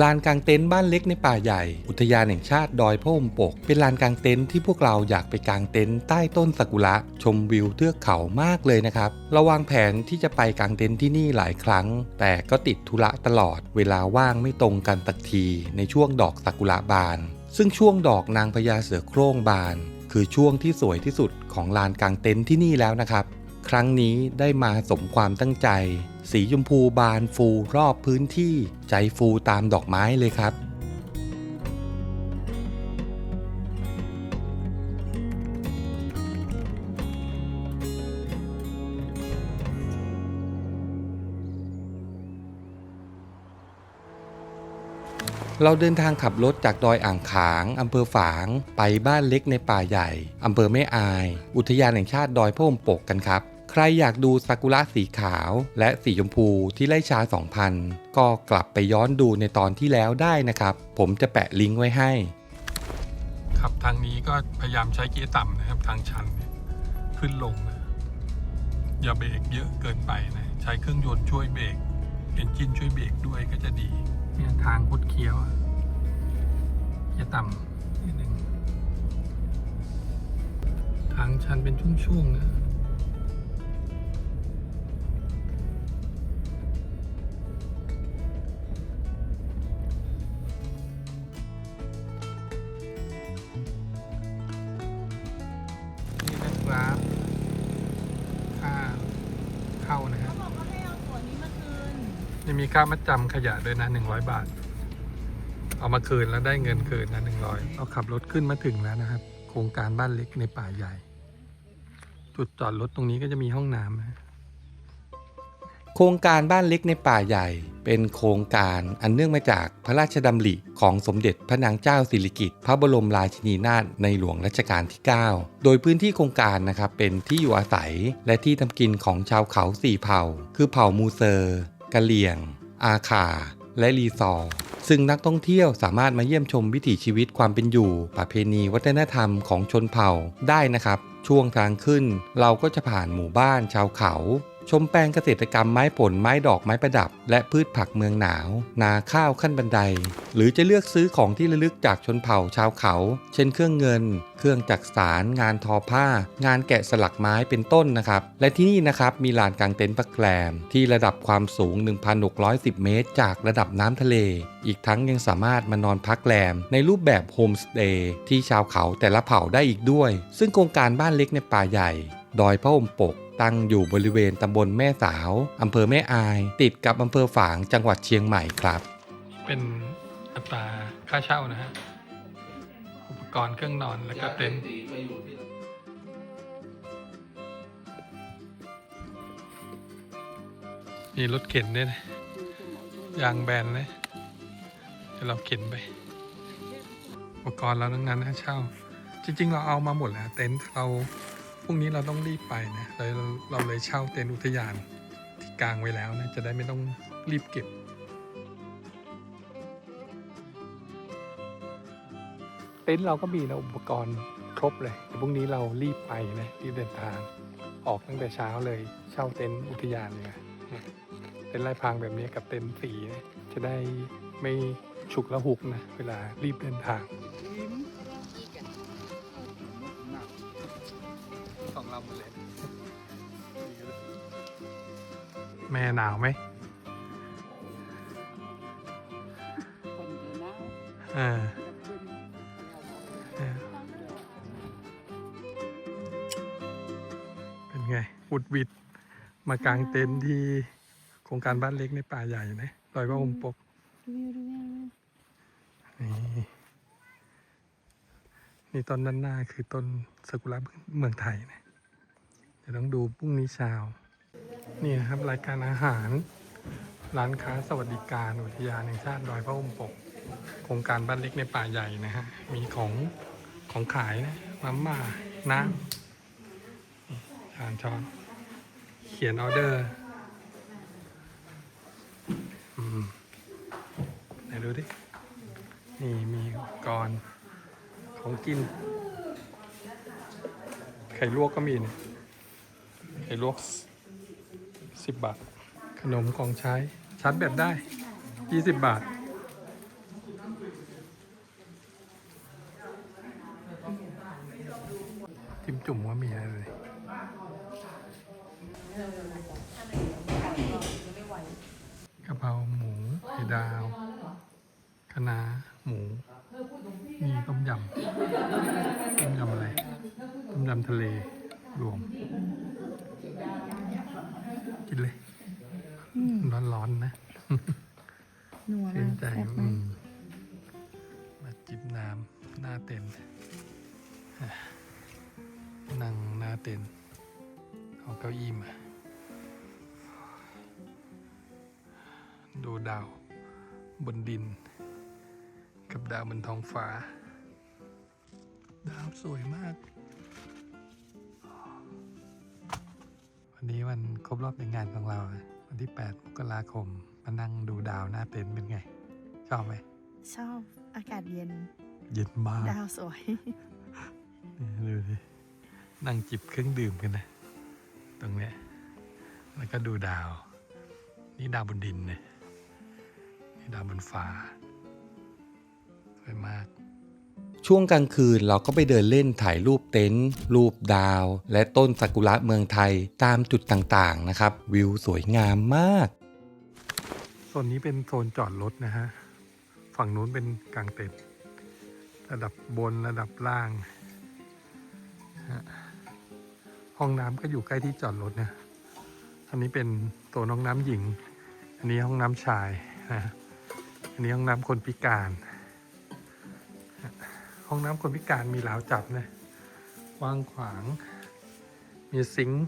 ลานกลางเต็นท์บ้านเล็กในป่าใหญ่ อุทยานแห่งชาติดอยพระอมปก เป็นลานกลางเต็นท์ที่พวกเราอยากไปกางเต็นท์ใต้ต้นซากุระ ชมวิวเทือกเขามากเลยนะครับ เราวางแผนที่จะไปกางเต็นท์ที่นี่หลายครั้ง แต่ก็ติดธุระตลอด เวลาว่างไม่ตรงกันสักที ในช่วงดอกซากุระบาน ซึ่งช่วงดอกนางพญาเสือโคร่งบาน คือช่วงที่สวยที่สุดของลานกลางเต็นท์ที่นี่แล้วนะครับ ครั้งนี้ได้มาสมความตั้งใจ สีชมพูบานฟูรอบพื้นที่ใจฟูตามดอกไม้เลยครับเราเดินทางขับรถจากดอยอ่างขาง อำเภอฝาง ไปบ้านเล็กในป่าใหญ่ อำเภอแม่อาย อุทยานแห่งชาติดอยพระอมปกกันครับ ใครอยากดูซากุระสีขาวและสีชมพูที่ไล่ชา 2000 ก็กลับไปย้อนดูในตอนที่แล้วได้นะครับ ผมจะแปะลิงก์ไว้ให้ ครับทางนี้ก็พยายามใช้เกียร์ต่ำนะครับ ทางชันขึ้นลงนะอย่าเบรกเยอะเกินไปนะ ใช้เครื่องยนต์ช่วยเบรกเอนจินช่วยเบรกด้วยก็จะดีเนี่ยทางคดเคี้ยวเกียร์ต่ำนิดนึงทางชันเป็นช่วงๆนะ นยังมีค่ามัดจำขยะด้วยนะ100บาท เอามาคืนแล้วได้เงินคืนนะ100เราขับรถขึ้นมาถึงแล้วนะครับ โครงการบ้านเล็กในป่าใหญ่ จุดจอดรถตรงนี้ก็จะมีห้องน้ำนะโครงการบ้านเล็กในป่าใหญ่ เป็นโครงการอันเนื่องมาจากพระราชดำริของสมเด็จพระนางเจ้าสิริกิติ์พระบรมราชินีนาถในหลวงรัชกาลที่ 9 โดยพื้นที่โครงการนะครับเป็นที่อยู่อาศัย และที่ทำกินของชาวเขาสี่เผ่า คือเผ่ามูเซอร์ กะเหลี่ยง อาขาและรีซอร์ซึ่งนักท่องเที่ยวสามารถมาเยี่ยมชมวิถีชีวิตความเป็นอยู่ ประเพณีวัฒนธรรมของชนเผ่าได้นะครับ ช่วงทางขึ้น เราก็จะผ่านหมู่บ้านชาวเขา ชมแปลงเกษตรกรรมไม้ผลไม้ดอกไม้ประดับ และพืชผักเมืองหนาว นาข้าวขั้นบันได หรือจะเลือกซื้อของที่ระลึกจากชนเผ่าชาวเขา เช่นเครื่องเงิน เครื่องจักสานงานทอผ้า งานแกะสลักไม้เป็นต้นนะครับ และที่นี่นะครับมีลานกางเต็นท์พักแกรมที่ระดับความสูง 1,610 เมตร จากระดับน้ำทะเล อีกทั้งยังสามารถมานอนพักแรม ในรูปแบบโฮมสเตย์ที่ชาวเขาแต่ละเผ่าได้อีกด้วย ซึ่งโครงการบ้านเล็กในป่าใหญ่ ดอยพระอมปก ตั้งอยู่บริเวณตำบลแม่สาวอำเภอแม่อาย ติดกับอำเภอฝางจังหวัดเชียงใหม่ครับ เป็นอัตราค่าเช่านะฮะอุปกรณ์เครื่องนอนแล้วก็เต็นท์มีรถเข็นด้วยนะยางแบนเลยเดี๋ยวเราเข็นไป อุปกรณ์เราทั้งนั้นนะเช่า จริง ๆ เราเอามาหมดแล้ว เต็นท์เรา พรุ่งนี้เราต้องรีบไปนะเลยเราเลยเช่าเต็นท์อุทยานที่กลางไว้แล้วนะจะได้ไม่ต้องรีบเก็บ เต็นท์เราก็มีนะอุปกรณ์ครบเลยแต่พรุ่งนี้เรารีบไปนะรีบเดินทาง ออกตั้งแต่เช้าเลยเช่าเต็นท์อุทยานเลยนะเต็นท์ลายพางแบบนี้กับเต็นท์สีนะจะได้ไม่ฉุกละหุกนะเวลารีบเดินทาง แม่หนาวไหมอ่าเป็นไงอุดหวิดมากางเต็นท์ที่โครงการบ้านเล็กในป่าใหญ่นะดอยพระอมปกนี่นี่ต้นด้านหน้าคือต้นซากุระเมืองไทยนะเดี๋ยวต้องดูพรุ่งนี้เช้า นี่นะครับรายการอาหาร ร้านค้าสวัสดิการอุทยานแห่งชาติดอยพระอมปก โครงการบ้านเล็กในป่าใหญ่นะฮะ มีของของขายนะมาม่าน้ำชานช้อน เขียนออเดอร์อืมไหนดูดิ นี่มีกรณ์ของกิน ไข่ลวกก็มีนี่ยไข่ลวก สิบบาท ขนมของใช้ชาร์จแบตได้ยี่สิบบาท จิ้มจุ่มว่ามีอะไรเลยกระเพราหมูไข่ดาวคะนาหมูมีต้มยำต้มยำอะไรต้มยำทะเล เอาเก้าอี้มา ดูดาวบนดิน กับดาวบนท้องฟ้า ดาวสวยมาก วันนี้วันครบรอบแต่งงานของเรา วันที่ 8 มกราคม มานั่งดูดาวหน้าเต็นท์เป็นไง ชอบไหม ชอบอากาศเย็น เย็นมาก ดาวสวย นี่ดูสินั่งจิบเครื่องดื่มกันนะ ตรงเนี้ยแล้วก็ดูดาว นี่ดาวบนดินเนี่ยนี่ดาวบนฟ้าสวยมากช่วงกลางคืนเราก็ไปเดินเล่นถ่ายรูปเต็นท์รูปดาว และต้นซากุระเมืองไทยตามจุดต่างๆนะครับ วิวสวยงามมากโซนนี้เป็นโซนจอดรถนะฮะ ฝั่งนู้นเป็นกลางเต็นท์ระดับบนระดับล่างฮะ ห้องน้ำก็อยู่ใกล้ที่จอดรถนะอันนี้เป็นโซนห้องน้ำหญิง อันนี้ห้องน้ำชายนะอันนี้ห้องน้ำคนพิการ ห้องน้ำคนพิการมีราวจับนะกว้างขวาง มีซิงค์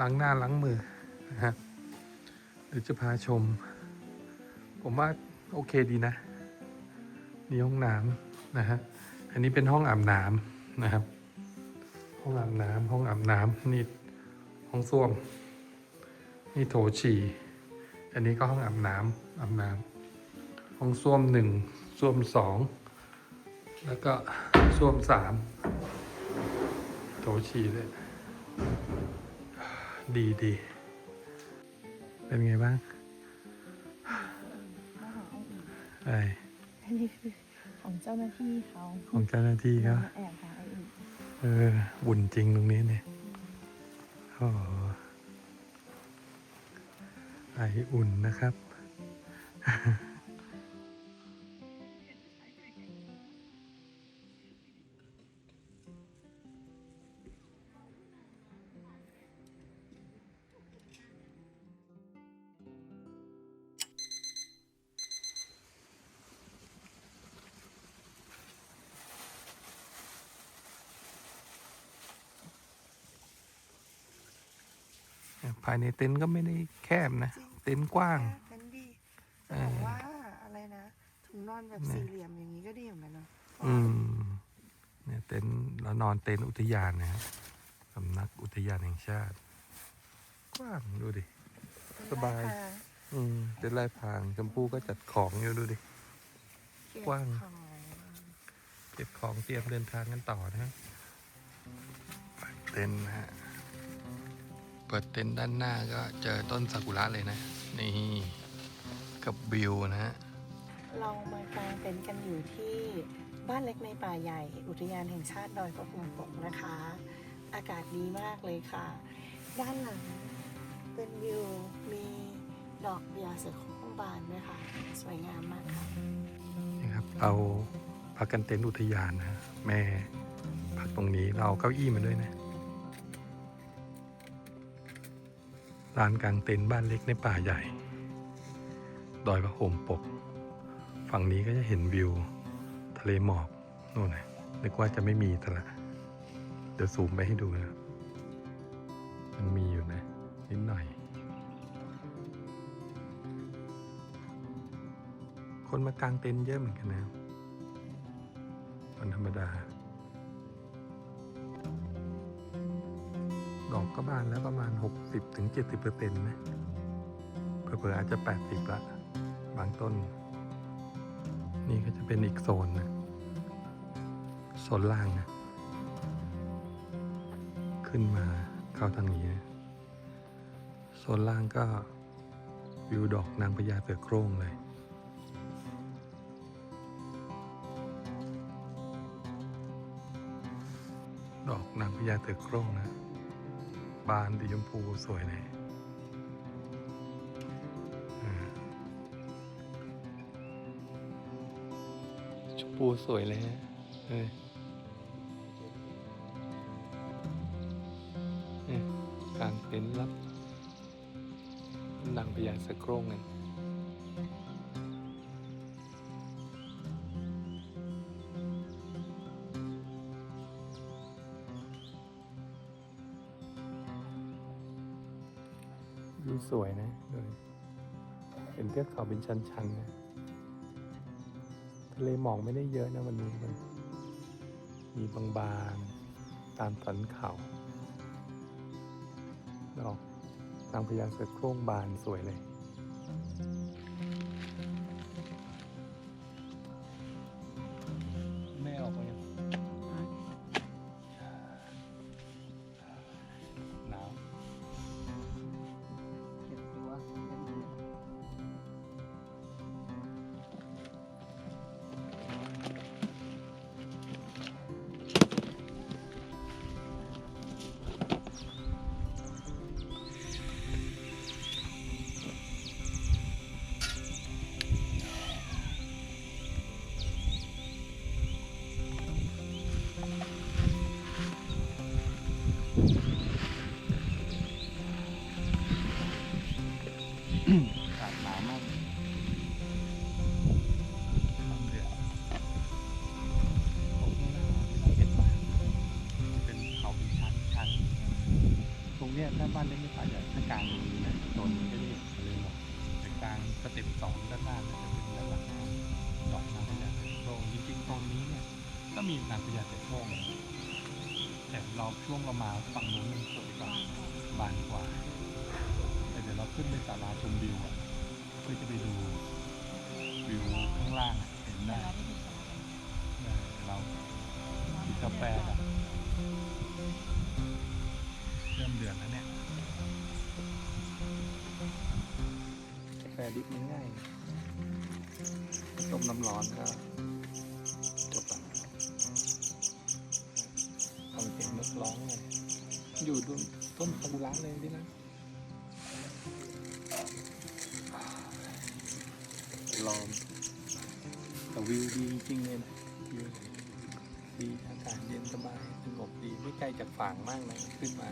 ล้างหน้าล้างมือนะฮะหรือจะพาชม ผมว่าโอเคดีนะนี่ห้องน้ำนะฮะ อันนี้เป็นห้องอาบน้ำนะครับ ห้องอาบน้ำห้องอาบน้ำนี่ห้องส้วม นี่โถฉี่ อันนี้ก็ห้องอาบน้ำอาบน้ำห้องส้วมหนึ่งส้วมสองแล้วก็ส้วมสามโถฉี่ด้วยดีดีเป็นไงบ้างไออันนี้คือของเจ้าหน้าที่เขาของเจ้าหน้าที่เขาแอบถ่ายอีก เออบุญจริงตรงนี้เนี่ยโอ้โหไออุ่นนะครับายในเต็นท์ก็ไม่ได้แคบนะ เต็นท์กว้างเป็นดีเอแต่อว่าอะไรนะถุงนอนแบบเนี่ยสี่เหลี่ยมอย่างนี้ก็ดีเหมือนกันเนาะอืมเนี่ยเต็นท์เรานอนเต็นท์อุทยานนะฮะสำนักอุทยานแห่งชาติ กว้างดูดิ สบาย อืมเป็นลายพรางชมพู่ก็จัดของอยู่ดูดิเก็บกว้างของเก็บของเตรียมเดินทางกันต่อนะฮะเปิดเต็นท์นะฮะ เปิดเต็นท์ด้านหน้าก็เจอต้นซากุระเลยนะ นี่กับวิวนะฮะเรามากางเต็นท์กันอยู่ที่บ้านเล็กในป่าใหญ่ อุทยานแห่งชาติดอยพระพุงปกนะคะ อากาศดีมากเลยค่ะ ด้านหลังเป็นวิวมีดอกพญาเสือโคร่งบานด้วยค่ะ สวยงามมากค่ะนี่ครับเราพักกันเต็นท์อุทยานนะแม่พักตรงนี้เราเอาเก้าอี้มาด้วยนะ ลานกลางเต็นท์บ้านเล็กในป่าใหญ่ ดอยพระโหมปก ฝั่งนี้ก็จะเห็นวิว ทะเลหมอกนู่นนะนึกว่าจะไม่มีแต่ละ เดี๋ยวซูมไปให้ดูนะ มันมีอยู่นะ นิดหน่อย คนมากางเต็นท์เยอะเหมือนกันนะวันธรรมดา ดอกก็บานแล้วประมาณ 60-70%ถึงเปอร์เซ็นต์นะเผื่อๆอาจจะ 80 ละ บางต้น นี่ก็จะเป็นอีกโซนนะโซนล่างนะ ขึ้นมาเข้าทางนี้นะโซนล่างก็วิวดอกนางพญาเสือโคร่งเลยดอกนางพญาเตือโคร่งนะ บานสีชมพูสวยเลยอ่ชมพูสวยเลยฮะเออเนี่ยกลางเต็นท์รับนางพญาสะโครงกัน สวยนะเห็นเทือกเขาเป็นชันๆนะทะเลหมอกไม่ได้เยอะนะวันนี้มัน มีบางๆตามสันเขาดอกนางพญาเสือโคร่งบานสวยเลย ถ้าบ้านเล็กไม่ป่าใหญ่ถ้ากลางนี้นะโซนนี้ก็จะเห็นทะเลหมอกแต่กลางสเต็ปสองด้านหน้าเนี่ยจะเป็นด้านหลังดอกนางพญาเสือโคร่งจริงๆตรงนี้เนี่ยก็มีนางพญาเสือโครงแต่เราช่วงเรามาฝั่งนู้นมันสวยกว่าบานกว่า แต่เดี๋ยวเราขึ้นไปศาลาชมวิวอะเพื่อจะไปดูวิวข้างล่างเห็นได้เรากินกาแฟ ดิบง่ายต้มน้ำร้อนก็จบแล้วฟังเสียงนกร้องเลยอยู่ต้นต้นซากุระเลยที่นั่นลองแต่วิวดีจริงเลยนะวิวดีอากาศเย็นสบายสงบดีไม่ไกลจากฝั่งมากนะขึ้นมา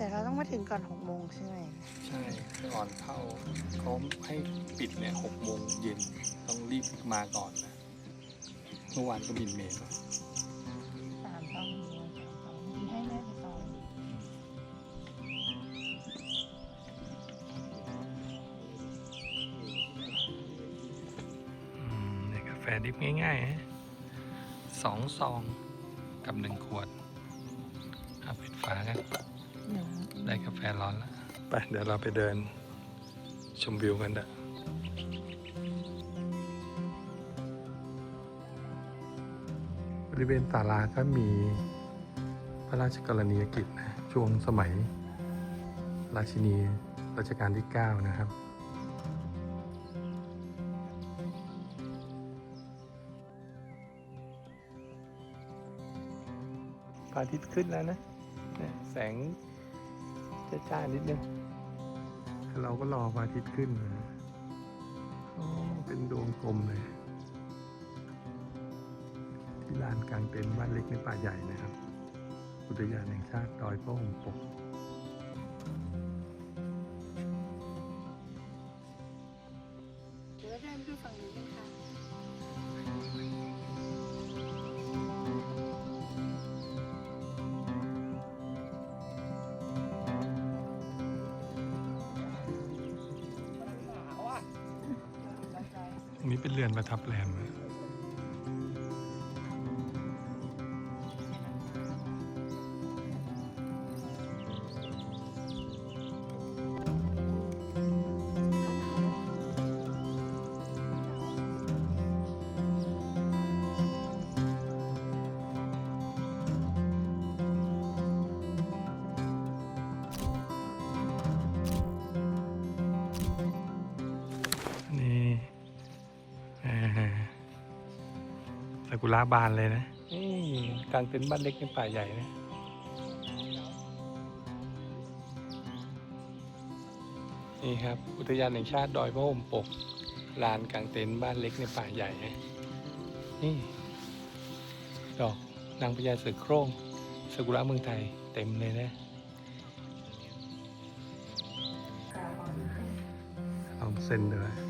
แต่เราต้องมาถึงก่อนหกโมงใช่ไหมใช่ก่อนเข้าเขาให้ปิดเนี่ยหกโมงเย็นต้องรีบมาก่อนนะเมื่อวานก็บินเมนมาสามต้องดูสามต้องที่ให้แม่ไปต่ออืมเนี่ยกาแฟดิบง่ายๆฮะสองซองกับหนึ่งขวด ดร้อนแล้วไปเดี๋ยวเราไปเดินชมวิวกันเด้อบบริเวณศาลาก็มีพระราชกรณียกิจนะช่วงสมัย ราชินีรัชกาลที่ 9 นะครับ พระอาทิตย์ขึ้นแล้วนะ แสง จ้าๆนิดนึงเราก็รอพระอาทิตย์ขึ้นนะเป็นดวงกลมเลย ที่ลานกลางเต็นท์บ้านเล็กในป่าใหญ่นะครับ อุทยานแห่งชาติดอยพระองปก กุระบานเลยนะนี่กลางเต็นท์บ้านเล็กในป่าใหญ่นะนี่ครับ อุทยานแห่งชาติดอยพระห่มปกลานกลางเต็นท์บ้านเล็กในป่าใหญ่นะนี่ดอกนางพญาเสือโคร่งสกุระเมืองไทยเต็มเลยนะเอาเส้นด้วย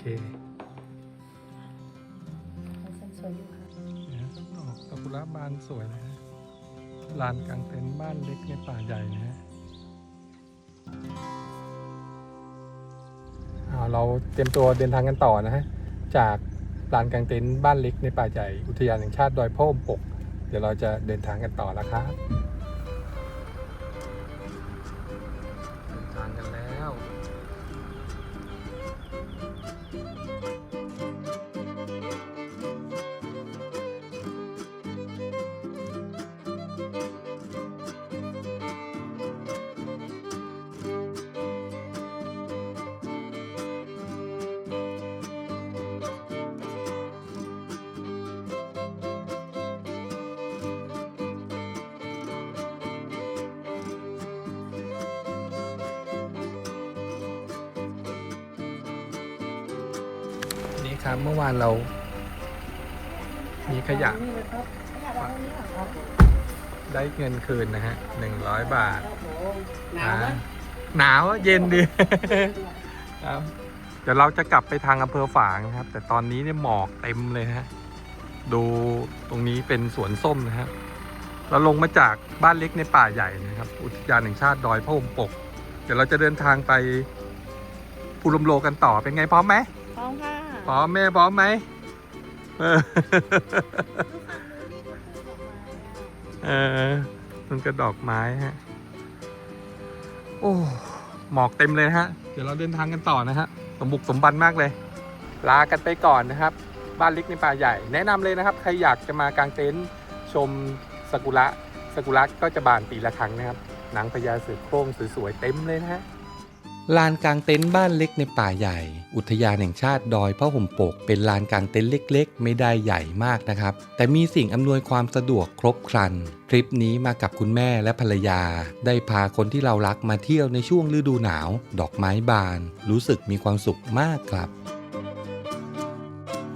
เคเส้นสวยอยู่ค่ะเนี่ยดอกซากุระบานสวยเลยนะลานกลางเต็นท์บ้านเล็กในป่าใหญ่นะฮะอ่าเราเตรียมตัวเดินทางกันต่อนะฮะ จากลานกลางเต็นท์บ้านเล็กในป่าใหญ่ อุทยานแห่งชาติดอยพ่ออมปก เดี๋ยวเราจะเดินทางกันต่อแล้วครับ ครับ เมื่อวานเรา มีขยะนี่เลยครับขยะเรานี้เหรอครับได้เงินคืนนะฮะหนึ่งร้อยบาทโอ้โหหนาวไหมอ่หนาวอะเย็นดีครับเดี๋ยวเราจะกลับไปทางอำเภอฝางนะครับ แต่ตอนนี้เนี่ยหมอกเต็มเลยนะฮะดูตรงนี้เป็นสวนส้มนะครับเราลงมาจากบ้านเล็กในป่าใหญ่นะครับ อุทยานแห่งชาติดอยพระอมปก เดี๋ยวเราจะเดินทางไปภูลมโลกันต่อเป็นไงพร้อมไหมพร้อมค่ะพ ร้อมแม่พร้อมไหมเออเออมันก็ดอกไม้ฮะ โอ้หมอกเต็มเลยฮะ เดี๋ยวเราเดินทางกันต่อนะฮะ สมบุกสมบันมากเลย ลากันไปก่อนนะครับ บ้านเล็กในป่าใหญ่ แนะนำเลยนะครับ ใครอยากจะมากางเต็นท์ชมสกุระสกุระก็จะบานปีละครั้งนะครับ หนังพญาเสือโคร่งสวยๆเต็มเลยนะฮะ ลานกลางเต็นท์บ้านเล็กในป่าใหญ่ อุทยานแห่งชาติดอยพระห่มปก เป็นลานกลางเต็นท์เล็ก ๆ ไม่ได้ใหญ่มากนะครับ แต่มีสิ่งอำนวยความสะดวกครบครัน ทริปนี้มากับคุณแม่และภรรยา ได้พาคนที่เรารักมาเที่ยวในช่วงฤดูหนาว ดอกไม้บาน รู้สึกมีความสุขมากครับ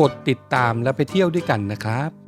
กดติดตามและไปเที่ยวด้วยกันนะครับ